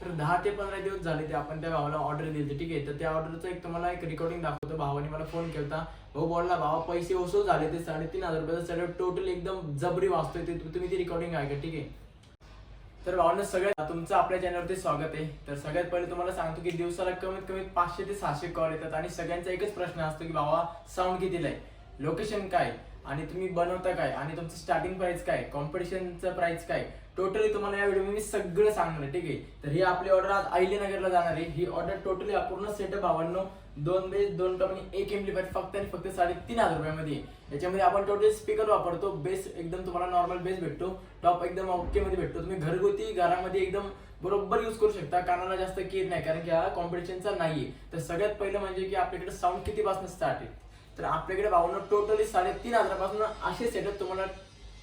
तर दहा ते पंधरा दिवस झाले ते आपण त्या भावाला ऑर्डर दिली ठीक आहे? तर त्या ऑर्डरचं एक तुम्हाला एक रेकॉर्डिंग दाखवतो. भावाने मला फोन केला भाऊ बोलला भावा पैसे ओसो झाले ते साडेतीन हजार रुपयाचं सगळं टोटल एकदम जबरी वाचतोय ते. तुम्ही ती रेकॉर्डिंग ऐका ठीक आहे? तर भावना सगळ्यात तुमचं आपल्या चॅनलवरती स्वागत आहे. तर सगळ्यात पहिले तुम्हाला सांगतो की दिवसाला कमीत कमी पाचशे ते सहाशे कॉल येतात आणि सगळ्यांचा एकच प्रश्न असतो की भावा साऊंड कितीला आहे? लोकेशन काय आणि तुम्ही बनवता काय? आणि तुमचं स्टार्टिंग प्राइस काय? कॉम्पिटिशनचं प्राइस काय? टोटली तुम्हाला या व्हिडिओ मी सगळं सांगणार ठीक आहे? तर ही आपली ऑर्डर आज अहिल्यानगरला जाणार आहे. ही ऑर्डर टोटली पूर्ण सेटअप भावांनो दोन बेस दोन टॉप आणि एक एम्प्लिफायर फक्त आणि फक्त साडेतीन हजार रुपयामध्ये. याच्यामध्ये आपण टोटल स्पीकर वापरतो. बेस एकदम तुम्हाला नॉर्मल बेस भेटतो. टॉप एकदम ओके मध्ये भेटतो. तुम्ही घरगुती घरामध्ये एकदम बरोबर यूज करू शकता. कानाला जास्त केअर नाही. कारण की हा कॉम्पिटिशनचा नाहीये. तर सगळ्यात पहिलं म्हणजे की आपल्याकडे साऊंड किती पासून स्टार्ट आहे? तर आपल्याकडे भावना टोटली साडेतीन हजारापासून असे सेटअप तुम्हाला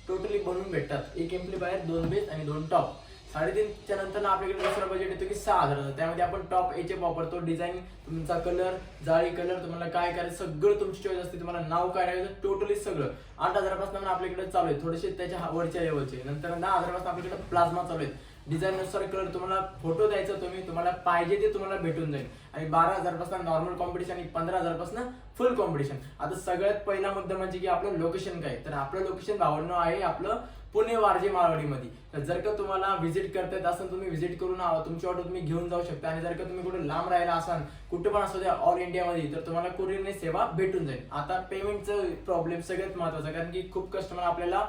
टोटली बनवून भेटतात. एक एम्प्लिफायर दोन बेस आणि दोन टॉप साडेतीनच्या नंतर आपल्याकडे दुसरा बजेट येतो की सहा हजार त्यामध्ये आपण टॉप एच वापरतो डिझाईन तुमचा कलर जाळी कलर तुम्हाला काय करायचं सगळं तुमची चॉईस असते. तुम्हाला नाव काय करायचं टोटली सगळं. आठ हजारापासून आपल्याकडे चालू आहे. थोडेसे त्याच्या वरच्या लेवलचे नंतर दहा हजारापासून आपल्याकडे प्लाझ्मा चालू आहेत डिझाईननुसार कलर तुम्हाला फोटो द्यायचा तुम्ही तुम्हाला पाहिजे ते तुम्हाला भेटून जाईल. आणि बारा हजारपासून नॉर्मल कॉम्पिटिशन आणि पंधरा हजारपासून फुल कॉम्पिटिशन आता सगळ्यात पहिला मुद्दा म्हणजे की आपलं लोकेशन काय? तर आपलं लोकेशन भावनो आहे आपलं पुणे वारजे मारवाडीमध्ये. तर जर का तुम्हाला व्हिजिट करता येत असेल तुम्ही व्हिजिट करून आ- तुमची ऑर्डर तुम्ही घेऊन जाऊ शकता. आणि जर का तुम्ही कुठे लांब राहिला असाल कुठे पण असू द्या ऑल इंडियामध्ये तर तुम्हाला कुरिअरने सेवा भेटून जाईल. आता पेमेंटचं प्रॉब्लेम सगळ्यात महत्त्वाचा कारण की खूप कस्टमर आपल्याला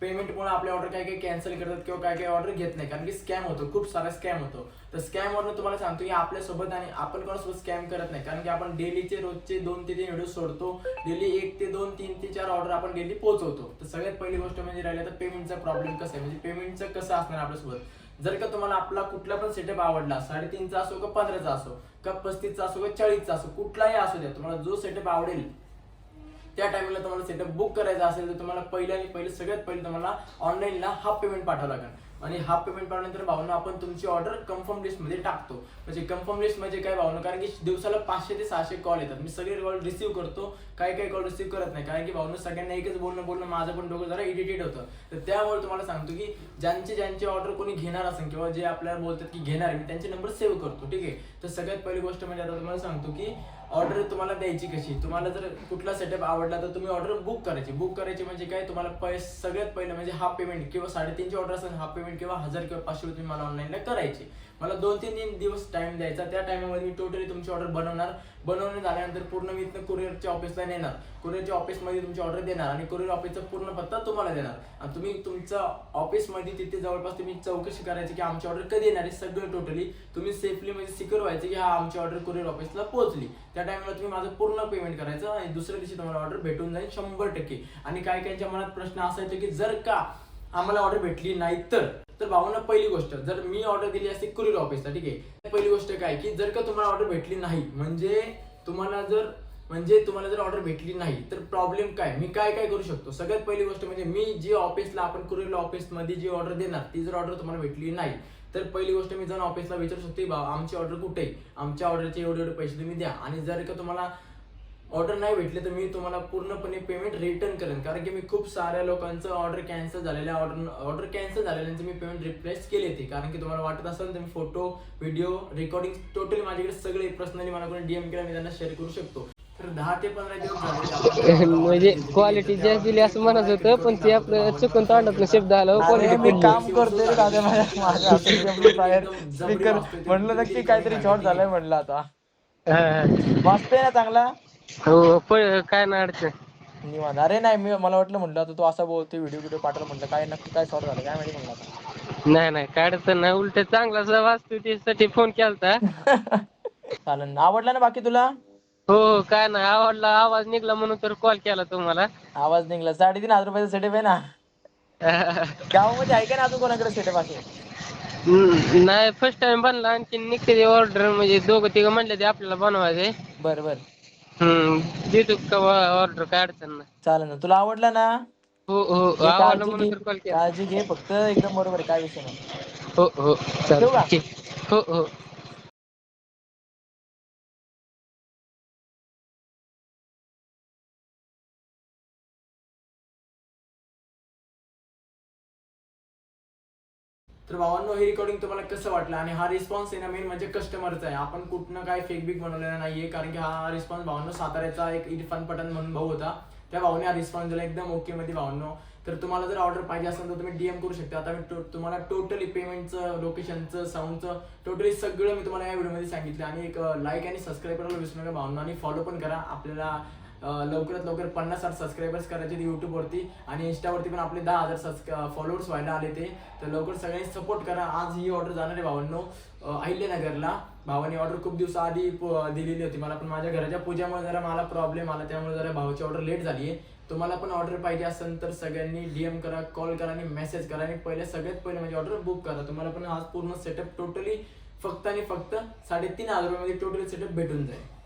पेमेंटमुळे आपले ऑर्डर काय काय कॅन्सल करतात किंवा काय काय ऑर्डर घेत नाही. कारण की स्कॅम होतो. खूप सारा स्कॅम होतो. तर स्कॅम वरून तुम्हाला सांगतो की आपल्यासोबत आणि आपण कोणासोबत स्कॅम करत नाही. कारण की आपण डेलीचे रोजचे दोन ते तीन व्हिडिओ सोडतो. डेली एक ते दोन तीन ते चार ऑर्डर आपण डेली पोहोचवतो. तर सगळ्यात पहिली गोष्ट म्हणजे राहिली तर पेमेंटचा प्रॉब्लेम कसा आहे? म्हणजे पेमेंटचं कसं असणार आपल्यासोबत? जर का तुम्हाला आपला कुठला पण सेटअप आवडला साडेतीनचा असो का पंधराचा असो का पस्तीसचा असो का चाळीसचा असो कुठलाही असू द्या तुम्हाला जो सेटअप आवडेल त्या टाइमला तुम्हाला सेटअप बुक करायचा असेल तर तुम्हाला पहिलं आणि सगळ्यात पहिले तुम्हाला ऑनलाईनला हाफ पेमेंट पाठवावं लागेल. आणि हाफ पेमेंट पाठवल्यानंतर भावना आपण तुमची ऑर्डर कन्फर्म लिस्टमध्ये टाकतो. म्हणजे कन्फर्म लिस्ट म्हणजे काय भावना? कारण की दिवसाला पाचशे ते सहाशे कॉल येतात. मी सगळे कॉल रिसीव्ह करतो. काही काही कॉल रिसीव्ह करत नाही. कारण की भावना सगळ्यांना एकच बोलणं बोलणं माझं पण डोकं जरा इरिटेट होतं. तर त्यामुळे तुम्हाला सांगतो की ज्यांचे ज्यांचे ऑर्डर कोणी घेणार असेल किंवा जे आपल्याला बोलतात की घेणार मी त्यांचे नंबर सेव्ह करतो. ठीक आहे? तर सगळ्यात पहिली गोष्ट म्हणजे आता तुम्हाला सांगतो की ऑर्डर तुम्हाला द्यायची कशी? तुम्हाला जर कुठला सेटअप आवडला तर तुम्ही ऑर्डर बुक करायची. बुक करायची म्हणजे काय? तुम्हाला पैसे सगळ्यात पहिलं म्हणजे हाफ पेमेंट किंवा साडेतीनची ऑर्डर असेल हाफ पेमेंट किंवा हजार किंवा पाचशे रुपये मला ऑनलाईनला करायचे. मला दोन तीन तीन दिवस टाइम द्यायचा. त्या टायमामध्ये मी टोटली तुमची ऑर्डर बनवणार. बनवून झाल्यानंतर पूर्ण मी इथनं कुरिअरच्या ऑफिसला नेणार. कुरिअरच्या ऑफिसमध्ये तुमची ऑर्डर देणार आणि कुरिअर ऑफिसचा पूर्ण पत्ता तुम्हाला देणार. आणि तुम्ही तुमच्या ऑफिसमध्ये तिथे जवळपास तुम्ही चौकशी करायची की आमची ऑर्डर कधी येणार आहे सगळं टोटली तुम्ही सेफली म्हणजे सिक्युअर व्हायचे की हा आमची ऑर्डर कुरिअर ऑफिसला पोहोचली. त्या टायमाला तुम्ही माझं पूर्ण पेमेंट करायचं आणि दुसऱ्या दिवशी तुम्हाला ऑर्डर भेटून जाईल शंभर टक्के. आणि काही काहींच्या मनात प्रश्न असा येतो की जर का आम्हाला ऑर्डर भेटली नाही तर. तर भावना पहिली गोष्ट जर मी ऑर्डर दिली असते कुरिअर ऑफिसला ठीक आहे? पहिली गोष्ट काय की जर का तुम्हाला ऑर्डर भेटली नाही म्हणजे तुम्हाला जर म्हणजे तुम्हाला जर ऑर्डर भेटली नाही तर प्रॉब्लेम काय? मी काय काय करू शकतो? सगळ्यात पहिली गोष्ट म्हणजे मी जी ऑफिसला आपण कुरिअर ऑफिसमध्ये जी ऑर्डर देणार ती जर ऑर्डर तुम्हाला भेटली नाही तर पहिली गोष्ट मी जाऊन ऑफिसला विचारू शकते बाबा आमची ऑर्डर कुठे आहे? आमच्या ऑर्डरचे एवढे एवढे पैसे तुम्ही द्या. आणि जर का तुम्हाला ऑर्डर नाही भेटले तर मी तुम्हाला पूर्णपणे पेमेंट रिटर्न करेन. कारण की मी खूप साऱ्या लोकांचं ऑर्डर कॅन्सल झालेल्या ऑर्डर ऑर्डर कॅन्सल झालेल्यांचं मी पेमेंट रिप्लेस केले ते. कारण की तुम्हाला वाटत असेल तर मी फोटो व्हिडिओ रेकॉर्डिंग टोटली माझ्याकडे सगळे पर्सनली मला कोणी डीएम केला मी त्यांना शेअर करू शकतो. तर दहा ते पंधरा दिवस म्हणजे क्वालिटी जास्त दिली असं म्हणत होतं पण ते आपलं चुकून तोंडात शब्द आला क्वालिटी काम करतोय दादा माझ्या. म्हणलं नक्की काहीतरी शॉर्ट झालाय म्हणलं आता. वाचतोय ना चांगला? हो पण काय नाही अडचण. निवांत. अरे नाही मी मला वाटलं म्हणलं आता तू असा बोलतोय व्हिडिओ व्हिडिओ पाठवलं म्हणलं काय नक्की काय शॉर्ट झालं काय माहिती म्हणलं आता. नाही नाही काय अडचण नाही. उलट चांगला वाचतो त्यासाठी फोन केलता. चालेल. आवडला ना बाकी तुला? हो हो काय नाही आवडला आवाज निघला म्हणून तर कॉल केला तुम्हाला. आवाज निघला. साडेतीन हजार रुपयाचा सेटअप आहे ना. गावामध्ये आहे का ना अजून कोणाकडे सेटअप असेल हम्म, नाही फर्स्ट टाइम बनला. आणखी निघते ऑर्डर म्हणजे दोघं तिघं म्हणले ते आपल्याला बनवायचे बर बर. हम्म. देतो ऑर्डर काय अडचण नाही चालेल ना. तुला आवडला ना? हो हो. घे आवडलं काळजी म्हणून घे. तर कॉल केला. काळजी घे. फक्त एकदम बरोबर आहे. काय विषय नाही. हो हो. ठेवू का? चालेल हो हो. तर भावांनो हे रेकॉर्डिंग तुम्हाला कसं वाटलं? आणि हा रिस्पॉन्स आहे ना मेन म्हणजे कस्टमरचा आहे. आपण कुठनं काय फेक बिक बनवलेला नाहीये कारण की हा रिस्पॉन्स भावांनो साताऱ्याचा एक इरफान पटन म्हणून भाऊ होता. त्या भाऊने हा रिस्पॉन्स दिला. एकदम ओके मध्ये भावांनो. तर तुम्हाला जर ऑर्डर पाहिजे असेल तर तुम्ही डीएम करू शकता. आता मी टो तुम्हाला टोटली पेमेंटचं लोकेशनचं साऊंडचं टोटली सगळं मी तुम्हाला या व्हिडिओमध्ये सांगितलं. आणि एक uh, लाईक आणि सबस्क्राईब करायला विसरू नका भावना. आणि फॉलो पण करा. आपल्याला लवकरात लवकर पन्नास साठ सबस्क्रायबर्स करायचे युट्यूबवरती आणि इंस्टावरती पण आपले दहा हजार फॉलोअर्स व्हायला आले ते. तर लवकर सगळ्यांनी सपोर्ट करा. आज ही ऑर्डर जाणार आहे भावांनो. अं, अहिल्यानगरला. भावानी ऑर्डर खूप दिवसाआधी प- दिलेली होती. मला पण माझ्या घराच्या पूजामुळे जरा मला प्रॉब्लेम आला. त्यामुळे जरा भावाची ऑर्डर लेट झाली आहे. तुम्हाला पण ऑर्डर पाहिजे असेल तर सगळ्यांनी डीएम करा कॉल करा आणि मेसेज करा. आणि पहिले सगळ्यात पहिले म्हणजे ऑर्डर बुक करा. तुम्हाला पण आज पूर्ण सेटअप टोटली फक्त आणि फक्त साडेतीन हजार रुपयामध्ये टोटली सेटअप भेटून जाईल.